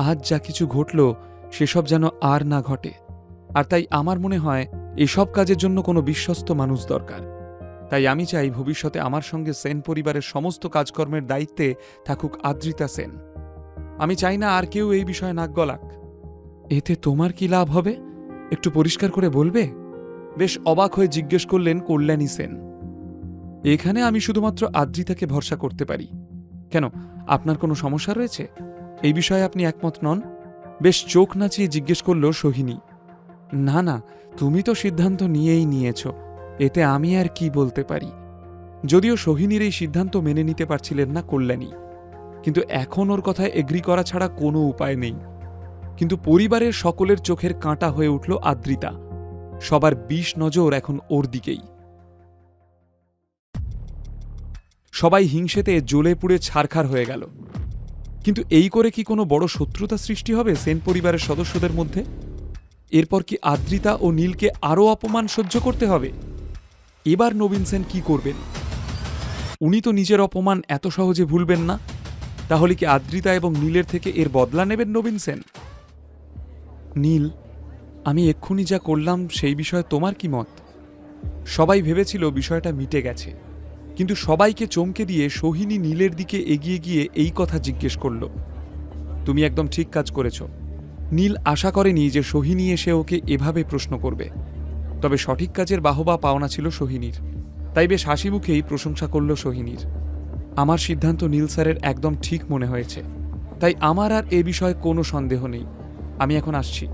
আজ যা কিছু ঘটল, সেসব যেন আর না ঘটে। আর তাই আমার মনে হয়, এসব কাজের জন্য কোনো বিশ্বস্ত মানুষ দরকার। তাই আমি চাই ভবিষ্যতে আমার সঙ্গে সেন পরিবারের সমস্ত কাজকর্মের দায়িত্বে থাকুক আদ্রিতা সেন। আমি চাই না আর কেউ এই বিষয়ে নাক গলাক। এতে তোমার কি লাভ হবে? একটু পরিষ্কার করে বলবে? বেশ অবাক হয়ে জিজ্ঞেস করলেন কল্যাণী সেন। এখানে আমি শুধুমাত্র আদ্রিতাকে ভরসা করতে পারি। কেন, আপনার কোনো সমস্যা রয়েছে? এই বিষয়ে আপনি একমত নন? বেশ চোখ নাচিয়ে জিজ্ঞেস করল সোহিনী। না না, তুমি তো সিদ্ধান্ত নিয়েই নিয়েছ, এতে আমি আর কি বলতে পারি? যদিও সোহিনীর এই সিদ্ধান্ত মেনে নিতে পারছিলেন না কল্যাণী। কিন্তু এখন ওর কথায় এগ্রি করা ছাড়া কোনো উপায় নেই। কিন্তু পরিবারের সকলের চোখের কাঁটা হয়ে উঠল আদ্রিতা। সবার বিষ নজর এখন ওর দিকেই। সবাই হিংসেতে জ্বলে পুড়ে ছারখার হয়ে গেল। কিন্তু এই করে কি কোনো বড় শত্রুতা সৃষ্টি হবে সেন পরিবারের সদস্যদের মধ্যে? এরপর কি আদ্রিতা ও নীলকে আরও অপমান সহ্য করতে হবে? এবার নবীন সেন কি করবেন? উনি তো নিজের অপমান এত সহজে ভুলবেন না। তাহলে কি আদ্রিতা এবং নীলের থেকে এর বদলা নেবেন নবীন সেন? নীল, আমি এক্ষুনি যা করলাম সেই বিষয়ে তোমার কি মত? সবাই ভেবেছিল বিষয়টা মিটে গেছে। কিন্তু সবাইকে চমকে দিয়ে সোহিনী নীলের দিকে এগিয়ে গিয়ে এই কথা জিজ্ঞেস করল, তুমি একদম ঠিক কাজ করেছ। নীল আশা করেনি যে সোহিনী এসে ওকে এভাবে প্রশ্ন করবে। তবে সঠিক কাজের বাহবা পাওনা ছিল সোহিনীর। তাই বেশ হাসি মুখেই প্রশংসা করল সোহিনীর। আমার সিদ্ধান্ত নীল স্যারের একদম ঠিক মনে হয়েছে। তাই আমার আর এ বিষয়ে কোনো সন্দেহ নেই। আমি এখন আসছি।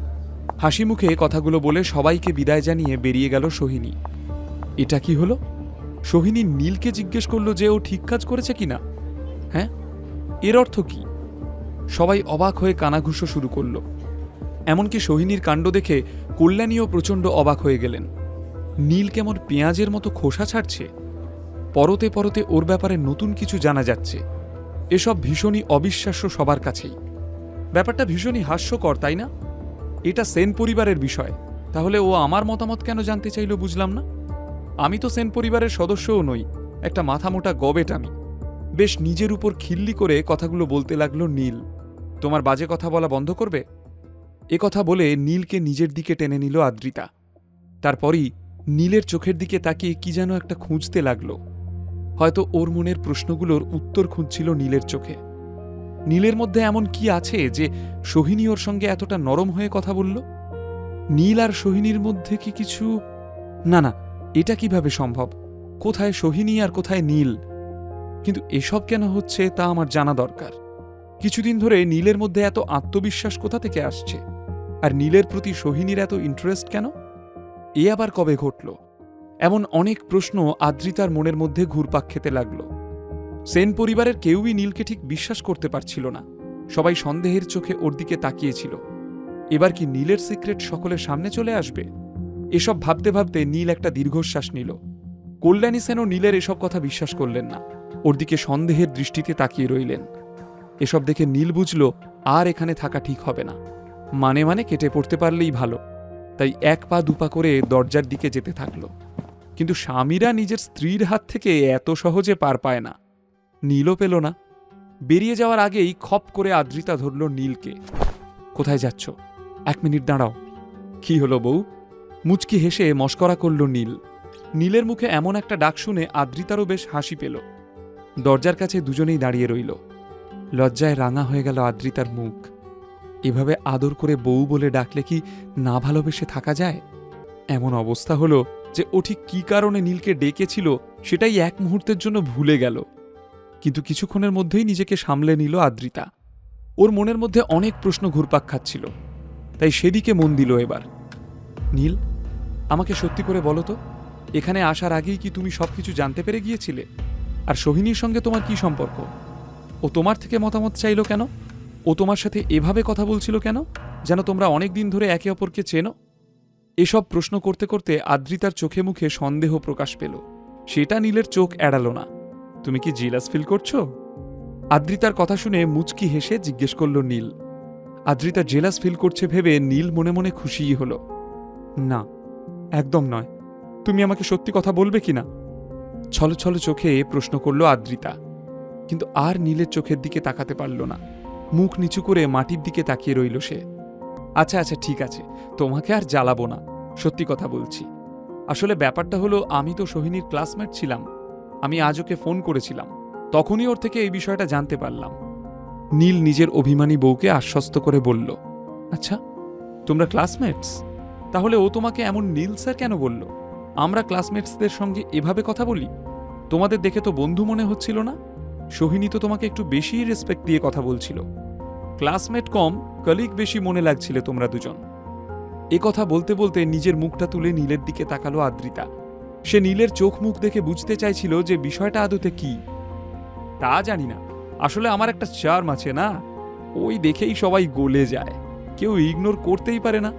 হাসি মুখে কথাগুলো বলে সবাইকে বিদায় জানিয়ে বেরিয়ে গেল সোহিনী। এটা কি হলো? সোহিনী নীলকে জিজ্ঞেস করল যে ও ঠিক কাজ করেছে কিনা হ্যাঁ? এর অর্থ কি? সবাই অবাক হয়ে কানাঘুষো শুরু করল। এমনকি সোহিনীর কাণ্ড দেখে কল্যাণীও প্রচণ্ড অবাক হয়ে গেলেন। নীল কেমন পেঁয়াজের মতো খোসা ছাড়ছে? পরতে পরতে ওর ব্যাপারে নতুন কিছু জানা যাচ্ছে। এসব ভীষণই অবিশ্বাস্য সবার কাছেই। ব্যাপারটা ভীষণই হাস্যকর, তাই না? এটা সেন পরিবারের বিষয়। তাহলে ও আমার মতামত কেন জানতে চাইল বুঝলাম না। আমি তো সেন পরিবারের সদস্যও নই, একটা মাথামোটা গবেট আমি। বেশ নিজের উপর খিল্লি করে কথাগুলো বলতে লাগল নীল। তোমার বাজে কথা বলা বন্ধ করবে? এ কথা বলে নীলকে নিজের দিকে টেনে নিল আদ্রিতা। তারপরই নীলের চোখের দিকে তাকিয়ে কি যেন একটা খুঁজতে লাগল। হয়তো ওর মনের প্রশ্নগুলোর উত্তর খুঁজছিল নীলের চোখে। নীলের মধ্যে এমন কি আছে যে সোহিনী ওর সঙ্গে এতটা নরম হয়ে কথা বলল? নীল আর সোহিনীর মধ্যে কি কিছু না না এটা কীভাবে সম্ভব? কোথায় সোহিনী আর কোথায় নীল? কিন্তু এসব কেন হচ্ছে তা আমার জানা দরকার। কিছুদিন ধরে নীলের মধ্যে এত আত্মবিশ্বাস কোথা থেকে আসছে? আর নীলের প্রতি সোহিনীর এত ইন্টারেস্ট কেন? এ আবার কবে ঘটল? এমন অনেক প্রশ্ন আদ্রিতার মনের মধ্যে ঘুরপাক খেতে লাগল। সেন পরিবারের কেউই নীলকে ঠিক বিশ্বাস করতে পারছিল না। সবাই সন্দেহের চোখে ওর দিকে তাকিয়েছিল। এবার কি নীলের সিক্রেট সকলের সামনে চলে আসবে? এসব ভাবতে ভাবতে নীল একটা দীর্ঘশ্বাস নিল। কল্যাণী সেনও নীলের এসব কথা বিশ্বাস করলেন না। ওর দিকে সন্দেহের দৃষ্টিতে তাকিয়ে রইলেন। এসব দেখে নীল বুঝল, আর এখানে থাকা ঠিক হবে না। মানে মানে কেটে পড়তে পারলেই ভালো। তাই এক পা দুপা করে দরজার দিকে যেতে থাকল। কিন্তু স্বামীরা নিজের স্ত্রীর হাত থেকে এত সহজে পার পায় না। নীলও পেল না। বেরিয়ে যাওয়ার আগেই খপ করে আদ্রিতা ধরল নীলকে। কোথায় যাচ্ছ? এক মিনিট দাঁড়াও। কি হলো বউ? মুচকি হেসে মস্করা করল নীল। নীলের মুখে এমন একটা ডাক শুনে আদ্রিতারও বেশ হাসি পেল। দরজার কাছে দুজনেই দাঁড়িয়ে রইল। লজ্জায় রাঙা হয়ে গেল আদ্রিতার মুখ। এভাবে আদর করে বউ বলে ডাকলে কি না ভালোবেসে থাকা যায়? এমন অবস্থা হলো যে ও ঠিক কী কারণে নীলকে ডেকেছিল সেটাই এক মুহূর্তের জন্য ভুলে গেল। কিন্তু কিছুক্ষণের মধ্যেই নিজেকে সামলে নিল আদ্রিতা। ওর মনের মধ্যে অনেক প্রশ্ন ঘুরপাক খাচ্ছিল। তাই সেদিকে মন দিল এবার। নীল আমাকে সত্যি করে বলো তো, এখানে আসার আগেই কি তুমি সবকিছু জানতে পেরে গিয়েছিলে? আর সোহিনীর সঙ্গে তোমার কি সম্পর্ক? ও তোমার থেকে মতামত চাইলো কেন? ও তোমার সাথে এভাবে কথা বলছিল কেন? যেন তোমরা অনেক দিন ধরে একে অপরকে চেনো? এসব প্রশ্ন করতে করতে আদ্রিতার চোখে মুখে সন্দেহ প্রকাশ পেল। সেটা নীলের চোখ এড়ালো না। তুমি কি জিলাস ফিল করছ? আদ্রিতার কথা শুনে মুচকি হেসে জিজ্ঞেস করল নীল। আদ্রিতা জেলাস ফিল করছে ভেবে নীল মনে মনে খুশিই হল। না একদম নয়। তুমি আমাকে সত্যি কথা বলবে কি না ছলো ছলো চোখে প্রশ্ন করল আদ্রিতা। কিন্তু আর নীলের চোখের দিকে তাকাতে পারল না। মুখ নিচু করে মাটির দিকে তাকিয়ে রইল সে। আচ্ছা আচ্ছা ঠিক আছে। তোমাকে আর জ্বালাবো না। সত্যি কথা বলছি। আসলে ব্যাপারটা হলো, আমি তো সোহিনীর ক্লাসমেট ছিলাম। আমি আজ ওকে ফোন করেছিলাম। তখনই ওর থেকে এই বিষয়টা জানতে পারলাম। নীল নিজের অভিমানী বউকে আশ্বস্ত করে বলল আচ্ছা তোমরা ক্লাসমেটস? তাহলে ও তোমাকে এমন নীল স্যার কেন বলল? আমরা ক্লাসমেটসদের সঙ্গে এভাবে কথা বলি? তোমাদের দেখে তো বন্ধু মনে হচ্ছিল না? সোহিনী তো তোমাকে একটু বেশিই রেসপেক্ট দিয়ে কথা বলছিল। ক্লাসমেট কম কলিগ বেশি মনে লাগছিলে তোমরা দুজন। এ কথা বলতে বলতে নিজের মুখটা তুলে নীলের দিকে তাকালো আদ্রিতা। সে নীলের চোখ মুখ দেখে বুঝতে চাইছিল যে বিষয়টা আদতে কি। তা জানি না। আসলে আমার একটা চার্ম আছে না? ওই দেখেই সবাই গলে যায়। কেউ ইগনোর করতেই পারে না।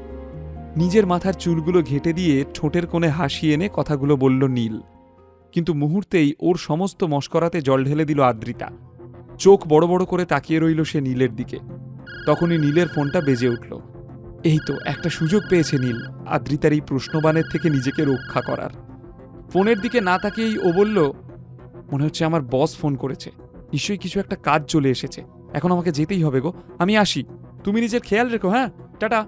নিজের মাথার চুলগুলো ঘেটে দিয়ে ঠোঁটের কোণে হাসি এনে কথাগুলো বলল নীল। কিন্তু মুহূর্তেই ওর সমস্ত মস্করাতে জল ঢেলে দিল আদ্রিতা। চোখ বড় বড় করে তাকিয়ে রইল সে নীলের দিকে। তখনই নীলের ফোনটা বেজে উঠল। এই তো, একটা সুযোগ পেয়েছে নীল, আদ্রিতার এই প্রশ্নবানের থেকে নিজেকে রক্ষা করার। ফোনের দিকে না তাকিয়েই ও বলল, মনে হচ্ছে আমার বস ফোন করেছে। নিশ্চয়ই কিছু একটা কাজ চলে এসেছে। এখন আমাকে যেতেই হবে গো। আমি আসি। তুমি নিজের খেয়াল রেখো হ্যাঁ? টাটা।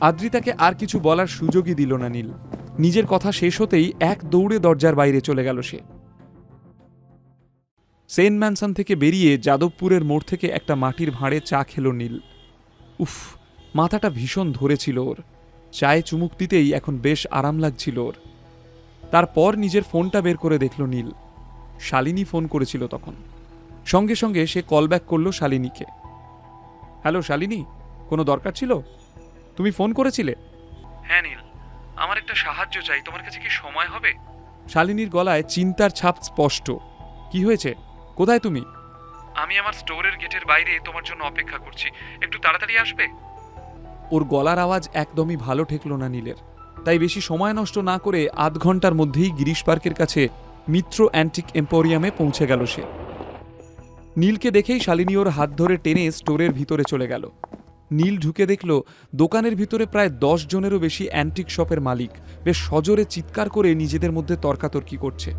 আদ্রিতাকে আর কিছু বলার সুযোগই দিল না নীল। নিজের কথা শেষ হতেই এক দৌড়ে দরজার বাইরে চলে গেল সে। সেন্ট ম্যানসন থেকে বেরিয়ে যাদবপুরের মোড় থেকে একটা মাটির ভাঁড়ে চা খেলো নীল। উফ, মাথাটা ভীষণ ধরেছিল ওর। চায়ে চুমুক দিতেই এখন বেশ আরাম লাগছিল ওর। তারপর নিজের ফোনটা বের করে দেখল নীল। শালিনী ফোন করেছিল তখন। সঙ্গে সঙ্গে সে কল ব্যাক করল শালিনীকে। হ্যালো, শালিনী, কোনো দরকার ছিল? তুমি ফোন করেছিলে? হ্যাঁ নীল। আমার একটা সাহায্য চাই। তোমার কাছে কি সময় হবে? শালিনীর গলায় চিন্তার ছাপ স্পষ্ট। কি হয়েছে? কোথায় তুমি? আমি আমার স্টোরের গেটের বাইরে তোমার জন্য অপেক্ষা করছি। একটু তাড়াতাড়ি আসবে? ওর গলার আওয়াজ একদমই ভালো ঠেকলো না নীলের। তাই বেশি সময় নষ্ট না করে আধ ঘণ্টার মধ্যেই গিরিশ পার্কের কাছে মিত্র অ্যান্টিক এম্পোরিয়ামে পৌঁছে গেল সে। নীলকে দেখেই শালিনী ওর হাত ধরে টেনে স্টোরের ভিতরে চলে গেল। নীল ঢুকে দেখল দোকানের ভিতরে প্রায় দশ জনেরও বেশি অ্যান্টিক শপের মালিক। বেশ সজোরে চিৎকার করে নিজেদের মধ্যে তর্কাতর্কি করছে।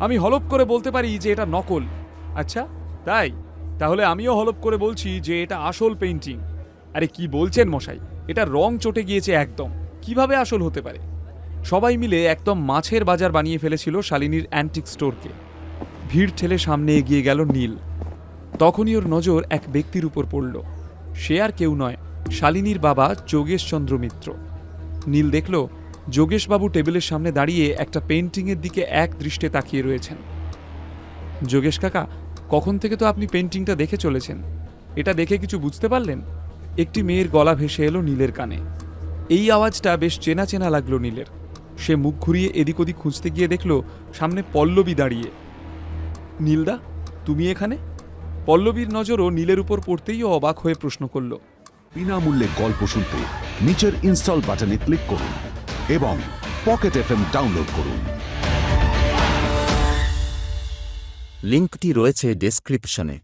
আমি হলপ করে বলতে পারি যে এটা নকল। আচ্ছা তাই? তাহলে আমিও হলপ করে বলছি যে এটা আসল পেইন্টিং। আরে কি বলছেন মশাই? এটা রং চটে গিয়েছে একদম। কীভাবে আসল হতে পারে? সবাই মিলে একদম মাছের বাজার বানিয়ে ফেলেছিল শালিনীর অ্যান্টিক স্টোরকে। ভিড় ঠেলে সামনে এগিয়ে গেল নীল। তখনই ওর নজর এক ব্যক্তির উপর পড়ল। সে আর কেউ নয়, শালিনীর বাবা যোগেশচন্দ্র মিত্র। নীল দেখল, যোগেশবাবু টেবিলের সামনে দাঁড়িয়ে একটা পেন্টিংয়ের দিকে এক দৃষ্টে তাকিয়ে রয়েছেন। যোগেশ কাকা, কখন থেকে তো আপনি পেন্টিংটা দেখে চলেছেন? এটা দেখে কিছু বুঝতে পারলেন? একটি মেয়ের গলা ভেসে এলো নীলের কানে। এই আওয়াজটা বেশ চেনা চেনা লাগল নীলের। সে মুখ ঘুরিয়ে এদিক ওদিক খুঁজতে গিয়ে দেখল, সামনে পল্লবী দাঁড়িয়ে। নীলদা, তুমি এখানে? পল্লবীর নজরও নীলের উপর পড়তেই অবাক হয়ে প্রশ্ন করল। বিনামূল্যে গল্প শুনতে নিচের ইনস্টল বাটনে ক্লিক করুন এবং পকেট এফএম ডাউনলোড করুন। লিঙ্কটি রয়েছে ডেসক্রিপশনে।